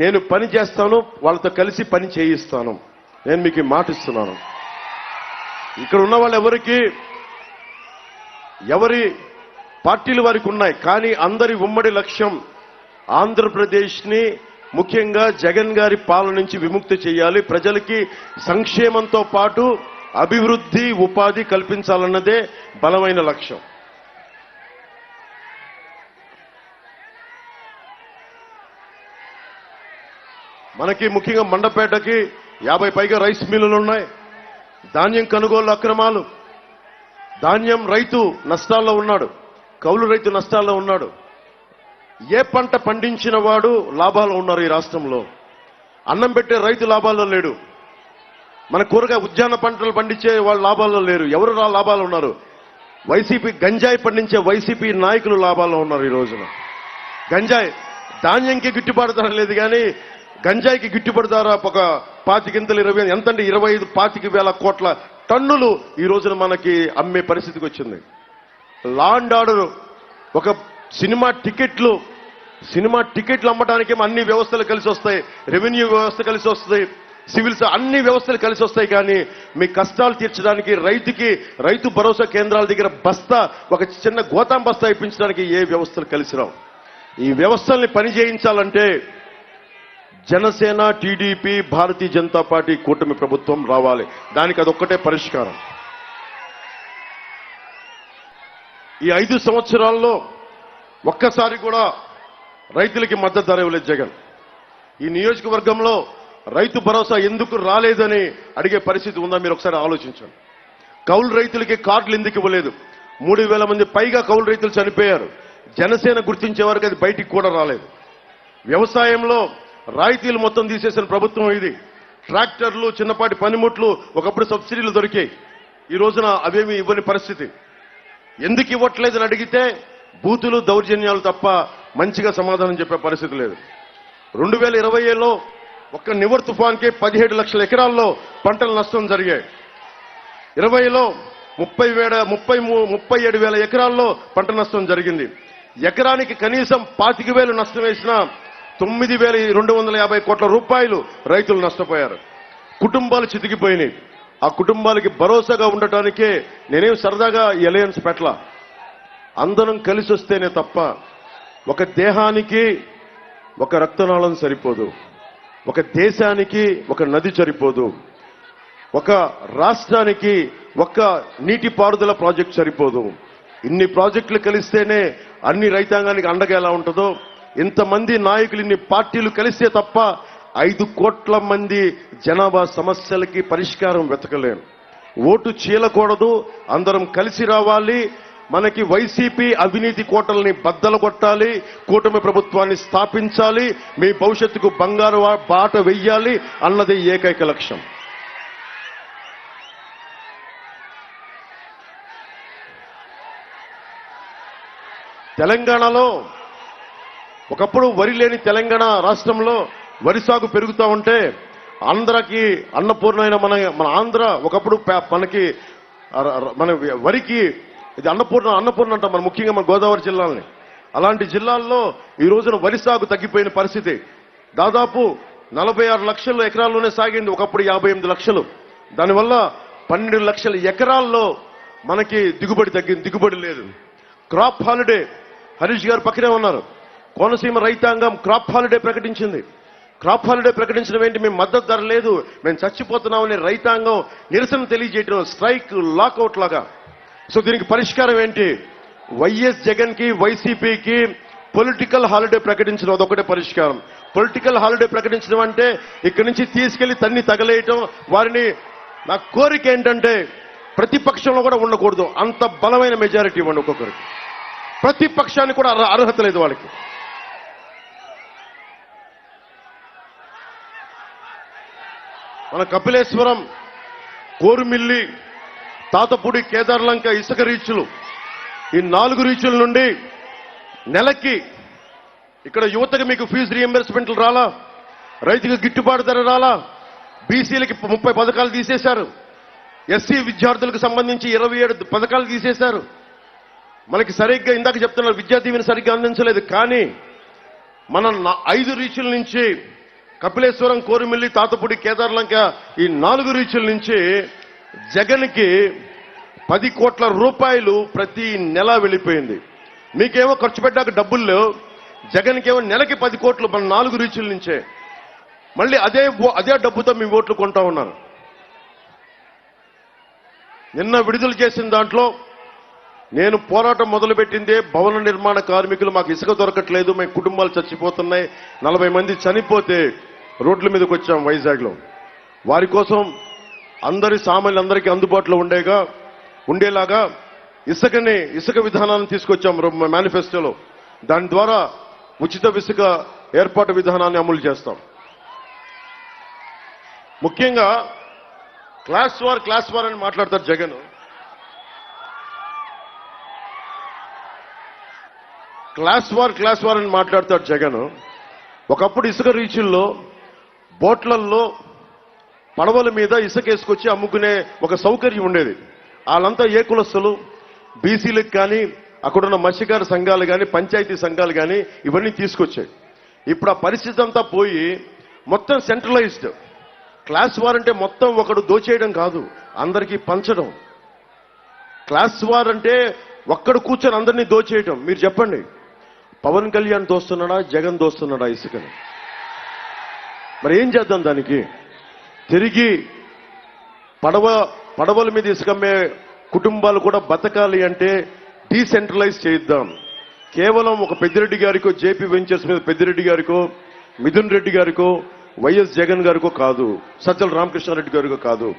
నేను పని చేస్తాను వాళ్ళతో కలిసి పని చేయిస్తాను. నేను మీకు మాటిస్తున్నాను ఇక్కడ ఉన్న వాళ్ళు ఎవరికి ఎవరి పార్టీలు వారికి ఉన్నాయి కానీ అందరి ఉమ్మడి లక్ష్యం ఆంధ్రప్రదేశ్ని ముఖ్యంగా జగన్ గారి పాలన నుంచి విముక్తి చేయాలి. ప్రజలకి సంక్షేమంతో పాటు అభివృద్ధి ఉపాధి కల్పించాలన్నదే బలమైన లక్ష్యం. మనకి ముఖ్యంగా మండపేటకి యాభై పైగా రైస్ మిల్లులు ఉన్నాయి. ధాన్యం కొనుగోలు అక్రమాలు. ధాన్యం రైతు నష్టాల్లో ఉన్నాడు. కౌలు రైతు నష్టాల్లో ఉన్నాడు. ఏ పంట పండించిన వాడు లాభాలు ఉన్నారు ఈ రాష్ట్రంలో? అన్నం పెట్టే రైతు లాభాల్లో లేడు. మన కూరగాయ ఉద్యాన పంటలు పండించే వాళ్ళు లాభాల్లో లేరు. ఎవరు రా లాభాలు ఉన్నారు? వైసీపీ గంజాయి పండించే వైసీపీ నాయకులు లాభాల్లో ఉన్నారు ఈ రోజున. గంజాయి ధాన్యంకి గిట్టుబాటు ధర లేదు కానీ గంజాయికి గిట్టుబాటు ధర ఒక పాతికింతలు ఇరవై ఎంత అంటే ఇరవై ఐదు పాతిక వేల కోట్ల టన్నులు ఈ రోజున మనకి అమ్మే పరిస్థితికి వచ్చింది. లాండ్ ఆర్డర్ ఒక సినిమా టికెట్లు సినిమా టికెట్లు అమ్మడానికి అన్ని వ్యవస్థలు కలిసి వస్తాయి. రెవెన్యూ వ్యవస్థ కలిసి వస్తాయి సివిల్స్ అన్ని వ్యవస్థలు కలిసి వస్తాయి కానీ మీ కష్టాలు తీర్చడానికి రైతుకి రైతు భరోసా కేంద్రాల దగ్గర బస్తా ఒక చిన్న గోతాం బస్తా ఇప్పించడానికి ఏ వ్యవస్థలు కలిసి రావు. ఈ వ్యవస్థల్ని పని చేయించాలంటే జనసేన టీడీపీ భారతీయ జనతా పార్టీ కూటమి ప్రభుత్వం రావాలి. దానికి అదొక్కటే పరిష్కారం. ఈ ఐదు సంవత్సరాల్లో ఒక్కసారి కూడా రైతులకి మద్దతు ధర ఇవ్వలేదు జగన్. ఈ నియోజకవర్గంలో రైతు భరోసా ఎందుకు రాలేదని అడిగే పరిస్థితి ఉందా మీరు ఒకసారి ఆలోచించండి. కౌలు రైతులకి కార్డులు ఎందుకు ఇవ్వలేదు? మూడు వేల మంది పైగా కౌలు రైతులు చనిపోయారు. జనసేన గుర్తించే వరకు అది బయటికి కూడా రాలేదు. వ్యవసాయంలో రాయితీలు మొత్తం తీసేసిన ప్రభుత్వం ఇది. ట్రాక్టర్లు చిన్నపాటి పనిముట్లు ఒకప్పుడు సబ్సిడీలు దొరికాయి. ఈ రోజున అవేమి ఇవ్వని పరిస్థితి. ఎందుకు ఇవ్వట్లేదని అడిగితే బూతులు దౌర్జన్యాలు తప్ప మంచిగా సమాధానం చెప్పే పరిస్థితి లేదు. రెండు వేల ఇరవై ఏలో ఒక్క నివర్ తుఫాన్కి పదిహేడు లక్షల ఎకరాల్లో పంటల నష్టం జరిగాయి. ఇరవైలో ముప్పై వేల ముప్పై మూ- ముప్పై ఏడు వేల ఎకరాల్లో పంట నష్టం జరిగింది. ఎకరానికి కనీసం పాతిక వేలు నష్టం వేసినా తొమ్మిది వేల రెండు వందల యాభై కోట్ల రూపాయలు రైతులు నష్టపోయారు. కుటుంబాలు చితికిపోయినాయి. ఆ కుటుంబాలకి భరోసాగా ఉండటానికే నేనేం సరదాగా ఈ అలయన్స్ పెట్ల అందరం కలిసి వస్తేనే తప్ప ఒక దేహానికి ఒక రక్తనాళం సరిపోదు. ఒక దేశానికి ఒక నది సరిపోదు. ఒక రాష్ట్రానికి ఒక నీటిపారుదల ప్రాజెక్ట్ సరిపోదు. ఇన్ని ప్రాజెక్టులు కలిస్తేనే అన్ని రైతాంగానికి అండగా ఎలా ఉంటుందో ఇంతమంది నాయకులు ఇన్ని పార్టీలు కలిస్తే తప్ప ఐదు కోట్ల మంది జనాభా సమస్యలకి పరిష్కారం వెతకలేం ఓటు చీలకూడదు అందరం కలిసి రావాలి మనకి వైసీపీ అవినీతి కోటల్ని బద్దలు కొట్టాలి కూటమి ప్రభుత్వాన్ని స్థాపించాలి మీ భవిష్యత్తుకు బంగారు బాట వెయ్యాలి అన్నది ఏకైక లక్ష్యం. తెలంగాణలో ఒకప్పుడు వరి లేని తెలంగాణ రాష్ట్రంలో వరి సాగు పెరుగుతూ ఉంటే ఆంధ్రకి అన్నపూర్ణమైన మన మన ఆంధ్ర ఒకప్పుడు మనకి మన వరికి ఇది అన్నపూర్ణ అన్నపూర్ణ అంటాం మన ముఖ్యంగా మన గోదావరి జిల్లాలని. అలాంటి జిల్లాల్లో ఈ రోజున వరి సాగు తగ్గిపోయిన పరిస్థితి. దాదాపు నలభై ఆరు లక్షల ఎకరాల్లోనే సాగింది ఒకప్పుడు యాభై ఎనిమిది లక్షలు. దానివల్ల పన్నెండు లక్షల ఎకరాల్లో మనకి దిగుబడి తగ్గింది దిగుబడి లేదు. క్రాప్ హాలిడే హరీష్ గారు పక్కనే ఉన్నారు. కోనసీమ రైతాంగం క్రాప్ హాలిడే ప్రకటించింది. క్రాప్ హాలిడే ప్రకటించడం ఏంటి? మేము మద్దతు ధర లేదు. మేము చచ్చిపోతున్నామని రైతాంగం నిరసన తెలియజేయడం స్ట్రైక్ లాకౌట్ లాగా. సో దీనికి పరిష్కారం ఏంటి? వైఎస్ జగన్కి వైసీపీకి పొలిటికల్ హాలిడే ప్రకటించడం అదొకటే పరిష్కారం. పొలిటికల్ హాలిడే ప్రకటించడం అంటే ఇక్కడి నుంచి తీసుకెళ్ళి తన్ని తగలేయటం వారిని నా కోరిక ఏంటంటే ప్రతిపక్షంలో కూడా ఉండకూడదు. అంత బలమైన మెజారిటీ ఇవ్వండి ఒక్కొక్కరికి. ప్రతిపక్షానికి కూడా అర్హత లేదు వాళ్ళకి. మన కపిలేశ్వరం కోరుమిల్లి తాతపూడి కేదార్లంక ఇసుక రీచులు. ఈ నాలుగు రీచుల నుండి నెలకి ఇక్కడ యువతకి మీకు ఫీజు రీఎంబర్స్మెంట్లు రాలా? రైతుకు గిట్టుబాటు ధర రాలా? బీసీలకి ముప్పై పథకాలు తీసేశారు. ఎస్సీ విద్యార్థులకు సంబంధించి ఇరవై ఏడు పథకాలు తీసేశారు. మనకి సరిగ్గా ఇందాక చెప్తున్నారు విద్యా సరిగ్గా అందించలేదు. కానీ మన నా- ఐదు రీచుల నుంచి కపిలేశ్వరం కోరిమిల్లి తాతపూడి కేదార్లంక ఈ నాలుగు రీచుల నుంచి జగన్కి పది కోట్ల రూపాయలు ప్రతి నెల వెళ్ళిపోయింది. మీకేమో ఖర్చు పెట్టాక డబ్బులు లేవు. జగన్కేమో నెలకి పది కోట్లు మన నాలుగు రీచుల నుంచే. మళ్ళీ అదే అదే డబ్బుతో మీ ఓట్లు కొంటా ఉన్నారు. నిన్న విడుదల చేసిన దాంట్లో నేను పోరాటం మొదలుపెట్టిందే భవన నిర్మాణ కార్మికులు మాకు ఇసుక దొరకట్లేదు మేము కుటుంబాలు చచ్చిపోతున్నాయి నలభై మంది చనిపోతే రోడ్ల మీదకి వచ్చాం వైజాగ్లో. వారి కోసం అందరి సామాన్యులందరికీ అందుబాటులో ఉండేగా ఉండేలాగా ఇసుకని ఇసుక విధానాన్ని తీసుకొచ్చాం మేనిఫెస్టోలో. దాని ద్వారా ఉచిత ఇసుక ఏర్పాటు విధానాన్ని అమలు చేస్తాం. ముఖ్యంగా క్లాస్ వార్ క్లాస్ వార్ అని మాట్లాడతారు Jagan. Class war class war అని మాట్లాడతాడు జగన్. ఒకప్పుడు ఇసుక రీచుల్లో బోట్లల్లో పడవల మీద ఇసుక వేసుకొచ్చి అమ్ముకునే ఒక సౌకర్యం ఉండేది. వాళ్ళంతా ఏ కులస్తులు? బీసీలకు కానీ అక్కడున్న మత్స్యకార సంఘాలు కానీ పంచాయతీ సంఘాలు కానీ ఇవన్నీ తీసుకొచ్చాయి. ఇప్పుడు ఆ పరిస్థితి అంతా పోయి మొత్తం సెంట్రలైజ్డ్ క్లాస్ వార్ అంటే మొత్తం ఒకడు దోచేయడం కాదు అందరికీ పంచడం. క్లాస్ వార్ అంటే ఒక్కడు కూర్చొని అందరినీ దోచేయటం. మీరు చెప్పండి. పవన్ కళ్యాణ్ దోస్తున్నాడా జగన్ దోస్తున్నాడా ఇసుకని? మరి ఏం చేద్దాం దానికి? తిరిగి పడవ పడవల మీద ఇసుకమ్మే కుటుంబాలు కూడా బతకాలి అంటే డీసెంట్రలైజ్ చేయిద్దాం. కేవలం ఒక పెద్దిరెడ్డి గారికో జేపీ వెంచర్స్ మీద పెద్దిరెడ్డి గారికో మిథున్ రెడ్డి గారికో వైఎస్ జగన్ గారికో కాదు సజ్జల రామకృష్ణారెడ్డి గారికో కాదు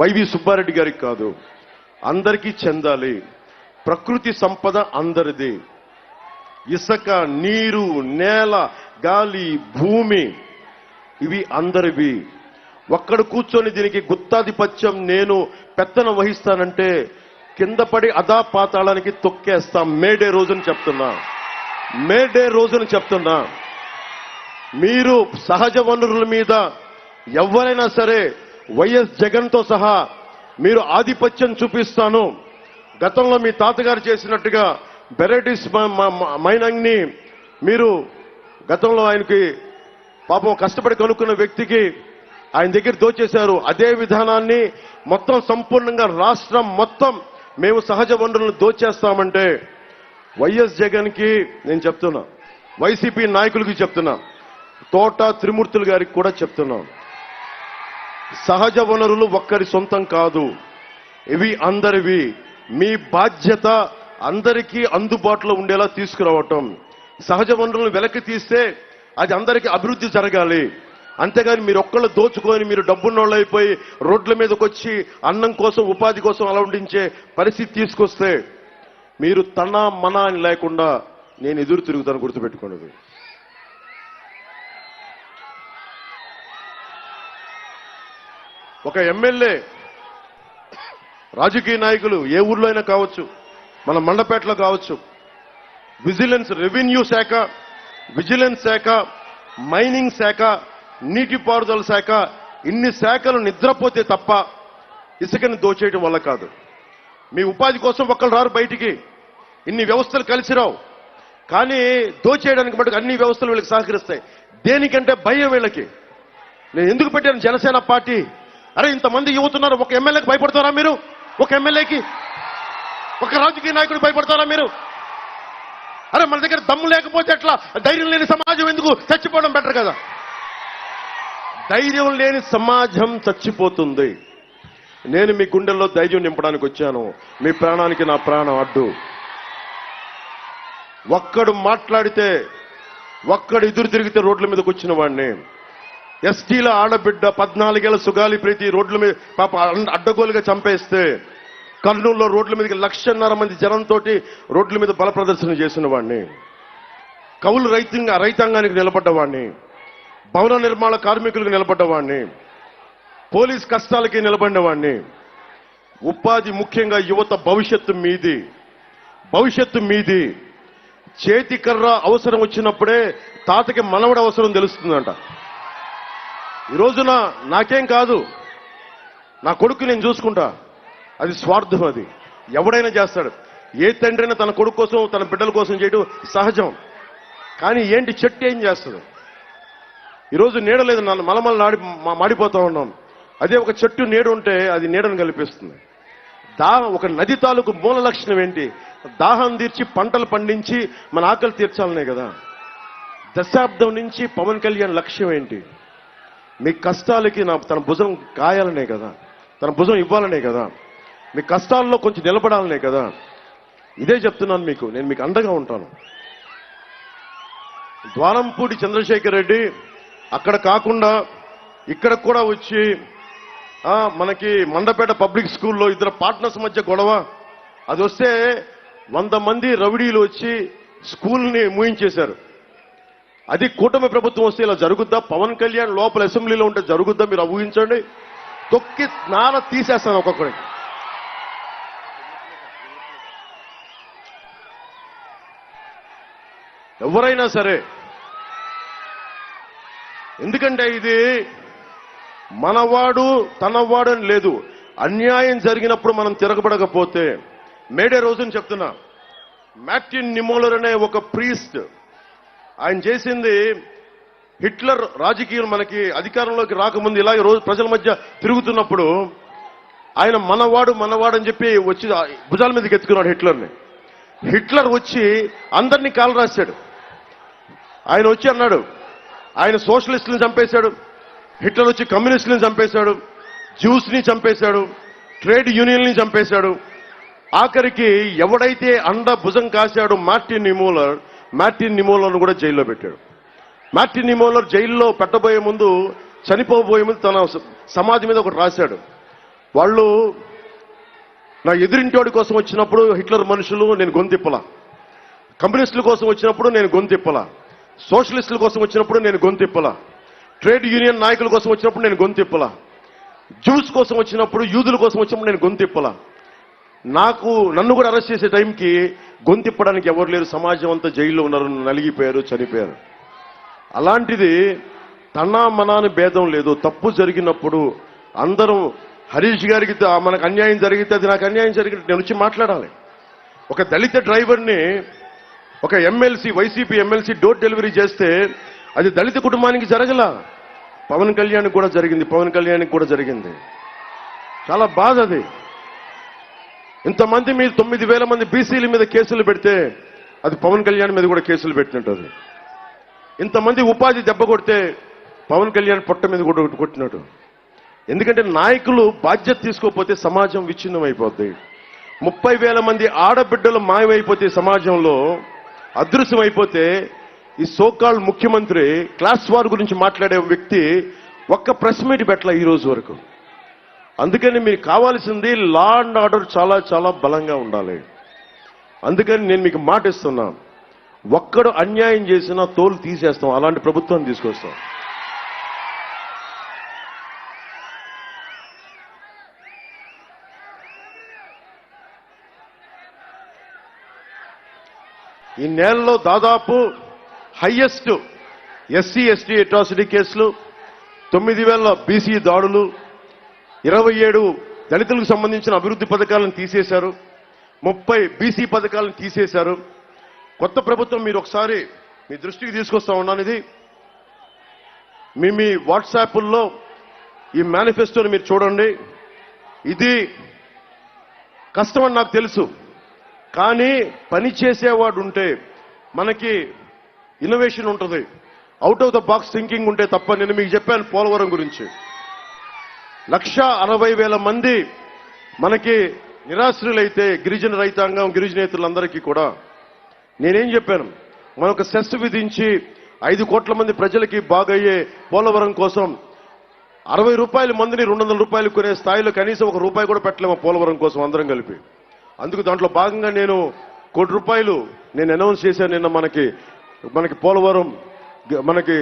వైవి సుబ్బారెడ్డి గారికి కాదు. అందరికీ చెందాలి. ప్రకృతి సంపద అందరిది. ఇసుక నీరు నేల గాలి భూమి ఇవి అందరివి. ఒక్కడు కూర్చొని దీనికి గుత్తాధిపత్యం నేను పెత్తనం వహిస్తానంటే కింద పడి అదా పాతాళానికి తొక్కేస్తాం. మేడే రోజుని చెప్తున్నా. మేడే రోజుని చెప్తున్నా. మీరు సహజ వనరుల మీద ఎవరైనా సరే వైఎస్ జగన్తో సహా మీరు ఆధిపత్యం చూపిస్తాను. గతంలో మీ తాతగారు చేసినట్టుగా బెరైటీస్ మైనంగ్ని మీరు గతంలో ఆయనకి పాపం కష్టపడి కనుక్కున్న వ్యక్తికి ఆయన దగ్గర దోచేశారు. అదే విధానాన్ని మొత్తం సంపూర్ణంగా రాష్ట్రం మొత్తం మేము సహజ వనరులను దోచేస్తామంటే వైఎస్ జగన్కి నేను చెప్తున్నా. వైసీపీ నాయకులకి చెప్తున్నా. తోట త్రిమూర్తులు గారికి కూడా చెప్తున్నాం. సహజ వనరులు ఒక్కరి సొంతం కాదు. ఇవి అందరివి. మీ బాధ్యత అందరికీ అందుబాటులో ఉండేలా తీసుకురావటం. సహజ వనరులను వెనక్కి తీస్తే అది అందరికీ అభివృద్ధి జరగాలి. అంతేగాని మీరు ఒక్కళ్ళు దోచుకొని మీరు డబ్బున్నోళ్ళు అయిపోయి రోడ్ల మీదకి వచ్చి అన్నం కోసం ఉపాధి కోసం అలా ఉండించే పరిస్థితి తీసుకొస్తే మీరు తన మన అని లేకుండా నేను ఎదురు తిరుగుతాను గుర్తుపెట్టుకోండి. ఒక ఎమ్మెల్యే రాజకీయ నాయకులు ఏ ఊర్లో అయినా కావచ్చు మన మండపేటలో కావచ్చు. విజిలెన్స్ రెవెన్యూ శాఖ విజిలెన్స్ శాఖ మైనింగ్ శాఖ నీటిపారుదల శాఖ ఇన్ని శాఖలు నిద్రపోతే తప్ప ఇసుకని దోచేయడం వల్ల కాదు. మీ ఉపాధి కోసం ఒక్కరు రారు బయటికి. ఇన్ని వ్యవస్థలు కలిసి రావు. కానీ దోచేయడానికి మటుకు అన్ని వ్యవస్థలు వీళ్ళకి సహకరిస్తాయి. దేనికంటే భయం వీళ్ళకి. నేను ఎందుకు పెట్టాను జనసేన పార్టీ? అరే ఇంతమంది యువతున్నారు ఒక ఎమ్మెల్యేకి భయపడతారా మీరు? ఒక ఎమ్మెల్యేకి? ఒక రాజకీయ నాయకుడు భయపడతారా మీరు? అరే మన దగ్గర దమ్ము లేకపోతే ఎట్లా? ధైర్యం లేని సమాజం ఎందుకు చచ్చిపోవడం బెటర్ కదా? ధైర్యం లేని సమాజం చచ్చిపోతుంది. నేను మీ గుండెల్లో ధైర్యం నింపడానికి వచ్చాను. మీ ప్రాణానికి నా ప్రాణం అడ్డు. ఒక్కడు మాట్లాడితే ఒక్కడు ఎదురు తిరిగితే రోడ్ల మీదకి వచ్చిన వాడిని. ఎస్టీల ఆడబిడ్డ పద్నాలుగేళ్ళ సుగాలి ప్రీతి రోడ్ల మీద పాప అడ్డగోలుగా చంపేస్తే కర్నూలులో రోడ్ల మీదకి లక్షన్నర మంది జనంతో రోడ్ల మీద బల ప్రదర్శన చేసిన వాడిని కౌలు రైతంగా రైతాంగానికి నిలబడ్డవాడిని భవన నిర్మాణ కార్మికులకు నిలబడ్డవాడిని పోలీస్ కష్టాలకి నిలబడినవాడిని ఉపాధి ముఖ్యంగా యువత భవిష్యత్తు మీది. భవిష్యత్తు మీది. చేతి కర్ర అవసరం వచ్చినప్పుడే తాతకి మనవడ అవసరం తెలుస్తుందంట. ఈ రోజున నాకేం కాదు. నా కొడుకు నేను చూసుకుంటా. అది స్వార్థం అది. ఎవడైనా చేస్తాడు. ఏ తండ్రైనా తన కొడుకు కోసం తన బిడ్డల కోసం చేయడం సహజం. కానీ ఏంటి చెట్టు ఏం చేస్తుంది? ఈరోజు నీడ లేదు నన్ను మలమల నాడి మాడిపోతూ ఉన్నాం. అదే ఒక చెట్టు నీడ ఉంటే అది నీడను కల్పిస్తుంది. దాహం ఒక నది తాలూకు మూల లక్షణం ఏంటి? దాహం తీర్చి పంటలు పండించి మన ఆకలి తీర్చాలనే కదా. దశాబ్దం నుంచి పవన్ కళ్యాణ్ లక్ష్యం ఏంటి? మీ కష్టాలకి నా తన భుజం కాయాలనే కదా. తన భుజం ఇవ్వాలనే కదా. మీ కష్టాల్లో కొంచెం నిలబడాలనే కదా. ఇదే చెప్తున్నాను మీకు నేను మీకు అండగా ఉంటాను. ద్వారంపూడి చంద్రశేఖర్ రెడ్డి అక్కడ కాకుండా ఇక్కడ కూడా వచ్చి మనకి మండపేట పబ్లిక్ స్కూల్లో ఇద్దరు పార్ట్నర్స్ మధ్య గొడవ. అది వస్తే వంద మంది రౌడీలు వచ్చి స్కూల్ని మూయించేశారు. అది కూటమి ప్రభుత్వం వస్తే ఇలా జరుగుద్దా? పవన్ కళ్యాణ్ లోపల అసెంబ్లీలో ఉంటే జరుగుద్దా? మీరు ఊహించండి. తొక్కి నాన తీసేస్తాను ఒక్కొక్కడికి ఎవరైనా సరే. ఎందుకంటే ఇది మనవాడు తనవాడు అని లేదు. అన్యాయం జరిగినప్పుడు మనం తిరగబడకపోతే మేడే రోజుని చెప్తున్నా మ్యాక్టిన్ నిమోలర్ అనే ఒక ప్రీస్ట్ ఆయన చేసింది హిట్లర్ రాజకీయం మనకి అధికారంలోకి రాకముందు ఇలాగే రోజు ప్రజల మధ్య తిరుగుతున్నప్పుడు ఆయన మనవాడు మనవాడు అని చెప్పి వచ్చి భుజాల మీదకి ఎత్తుకున్నాడు హిట్లర్ని. హిట్లర్ వచ్చి అందరినీ కాలు రాశాడు ఆయన వచ్చి అన్నాడు ఆయన సోషలిస్టులను చంపేశాడు హిట్లర్ వచ్చి కమ్యూనిస్టులను చంపేశాడు జ్యూస్ని చంపేశాడు ట్రేడ్ యూనియన్ని చంపేశాడు. ఆఖరికి ఎవడైతే అండ భుజం కాశాడో మార్టిన్ నిమోలర్ మార్టిన్ నిమోలర్ను కూడా జైల్లో పెట్టాడు. మార్టిన్ నిమోలర్ జైల్లో పెట్టబోయే ముందు చనిపోబోయే ముందు తన స- సమాధి మీద ఒకటి రాశాడు. వాళ్ళు నా ఎదురింటోడి కోసం వచ్చినప్పుడు హిట్లర్ మనుషులు నేను గొంతిప్పలా. కమ్యూనిస్టుల కోసం వచ్చినప్పుడు నేను గొంతిప్పలా. సోషలిస్టుల కోసం వచ్చినప్పుడు నేను గొంతిప్పలా. ట్రేడ్ యూనియన్ నాయకుల కోసం వచ్చినప్పుడు నేను గొంతిప్పలా. జ్యూస్ కోసం వచ్చినప్పుడు యూదుల కోసం వచ్చినప్పుడు నేను గొంతిప్పలా. నాకు నన్ను కూడా అరెస్ట్ చేసే టైంకి గొంతిప్పడానికి ఎవరు లేరు సమాజం అంతా జైల్లో ఉన్నారు నలిగిపోయారు చనిపోయారు. అలాంటిది తనా మనాని భేదం లేదు. తప్పు జరిగినప్పుడు అందరం హరీష్ గారికి మనకు అన్యాయం జరిగితే అది నాకు అన్యాయం జరిగితే నేను వచ్చి మాట్లాడాలి. ఒక దళిత డ్రైవర్ని ఒక MLC YCP MLC door delivery చేస్తే అది దళిత కుటుంబానికి జరగల. పవన్ కళ్యాణ్ కూడా జరిగింది పవన్ కళ్యాణ్కి కూడా జరిగింది. చాలా బాధ అది. ఇంతమంది మీద తొమ్మిది వేల మంది బీసీల మీద కేసులు పెడితే అది పవన్ కళ్యాణ్ మీద కూడా కేసులు పెట్టినట్టు అది ఇంతమంది ఉపాధి దెబ్బ కొడితే పవన్ కళ్యాణ్ పొట్ట మీద కూడా కొట్టినట్టు. ఎందుకంటే నాయకులు బాధ్యత తీసుకోకపోతే సమాజం విచ్ఛిన్నం అయిపోద్ది ముప్పై వేల మంది ఆడబిడ్డలు మాయమైపోతే సమాజంలో అదృశ్యమైపోతే ఈ సోకాల్ ముఖ్యమంత్రి క్లాస్ వార్ గురించి మాట్లాడే వ్యక్తి ఒక్క ప్రెస్ మీట్ పెట్టలే ఈ రోజు వరకు. అందుకని మీకు కావాల్సింది లా అండ్ ఆర్డర్ చాలా చాలా బలంగా ఉండాలి. అందుకని నేను మీకు మాట ఇస్తున్నా ఒక్కడు అన్యాయం చేసినా తోలు తీసేస్తాం. అలాంటి ప్రభుత్వాన్ని తీసుకొస్తాం. ఈ నెలలో దాదాపు హయ్యెస్ట్ ఎస్సీ ఎస్టీ అట్రాసిటీ కేసులు తొమ్మిది వేల బీసీ దాడులు ఇరవై ఏడు దళితులకు సంబంధించిన అభివృద్ధి పథకాలను తీసేశారు ముప్పై బీసీ పథకాలను తీసేశారు. కొత్త ప్రభుత్వం మీరు ఒకసారి మీ దృష్టికి తీసుకొస్తా ఉన్నాను ఇది మీ మీ వాట్సాప్ల్లో ఈ మేనిఫెస్టోని మీరు చూడండి. ఇది కష్టమని నాకు తెలుసు. కానీ పని చేసేవాడు ఉంటే మనకి ఇన్నోవేషన్ ఉంటుంది. Out of the box thinking ఉంటే తప్ప నేను మీకు చెప్పాను పోలవరం గురించి. లక్ష అరవై వేల మంది మనకి నిరాశ్రులైతే గిరిజన రైతాంగం గిరిజనేతలందరికీ కూడా. నేనేం చెప్పాను? మన ఒక సెస్ విధించి ఐదు కోట్ల మంది ప్రజలకి బాగయ్యే పోలవరం కోసం అరవై రూపాయల మందిని రెండు వందల రూపాయలు కొనే స్థాయిలో కనీసం ఒక రూపాయి కూడా పెట్టలేము పోలవరం కోసం అందరం కలిపి. అందుకు దాంట్లో భాగంగా నేను కోటి రూపాయలు నేను అనౌన్స్ చేశాను నిన్న మనకి మనకి పోలవరం మనకి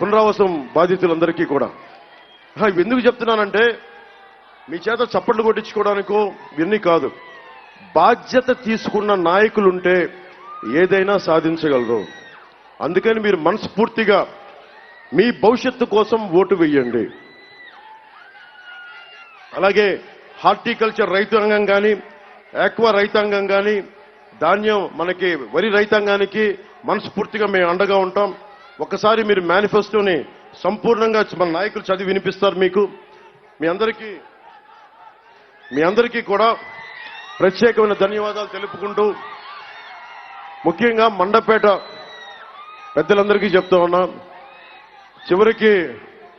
పునరావాసం బాధితులందరికీ కూడా. ఇవి ఎందుకు చెప్తున్నానంటే మీ చేత చప్పట్లు కొట్టించుకోవడానికో ఇవన్నీ కాదు. బాధ్యత తీసుకున్న నాయకులుంటే ఏదైనా సాధించగలరు. అందుకని మీరు మనస్ఫూర్తిగా మీ భవిష్యత్తు కోసం ఓటు వేయండి. అలాగే హార్టికల్చర్ రైతాంగం కానీ ఆక్వా రైతాంగం కానీ ధాన్యం మనకి వరి రైతాంగానికి మనస్ఫూర్తిగా మేము అండగా ఉంటాం. ఒకసారి మీరు మేనిఫెస్టోని సంపూర్ణంగా మన నాయకులు చదివి వినిపిస్తారు మీకు. మీ అందరికీ మీ అందరికీ కూడా ప్రత్యేకమైన ధన్యవాదాలు తెలుపుకుంటూ ముఖ్యంగా మండపేట పెద్దలందరికీ చెప్తా ఉన్నా. చివరికి